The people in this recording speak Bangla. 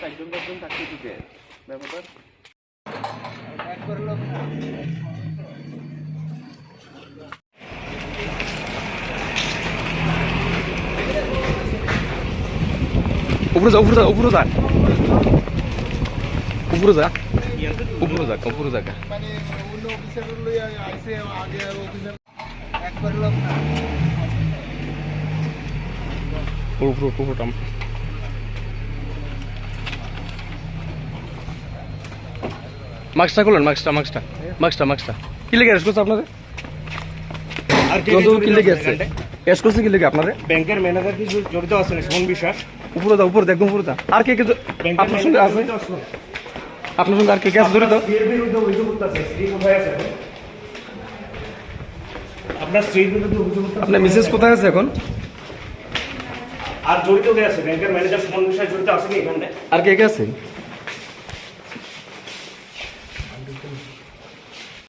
চারজন পাঁচজন থাকতে দিতে ব্যাপারটা? উপরে যা উপরে যা উপরে যা। উপরে যা। উপরে যা উপরে যা। উপরে উপরে উপরে মাস্কটা করলেন মাস্কটা মাস্কটা মাস্কটা মাস্কটা কি লেগে করছে আপনাদের? আর কে লেগে আছে? করছে কি লেগে আপনাদের? ব্যাংকের ম্যানেজার কি জড়িত আছেন সুমন বিশ্বাস উপরে যা উপরে একদম উপরে যা আর কে কে আপনার সঙ্গে আছে। আপনার সঙ্গে আর কে কে আছে? জড়িত? স্ত্রীর বিরুদ্ধে অভিযোগ করতেছে স্ত্রী কোথায় আছে আপনার স্ত্রীর বিরুদ্ধে অভিযোগ আপনার মিসেস কোথায় আছে এখন? আর জড়িত কে আছে? ব্যাংকের ম্যানেজার সুমন বিশ্বাস জড়িত আসেনি এখানে? আর কে কে আছে? you.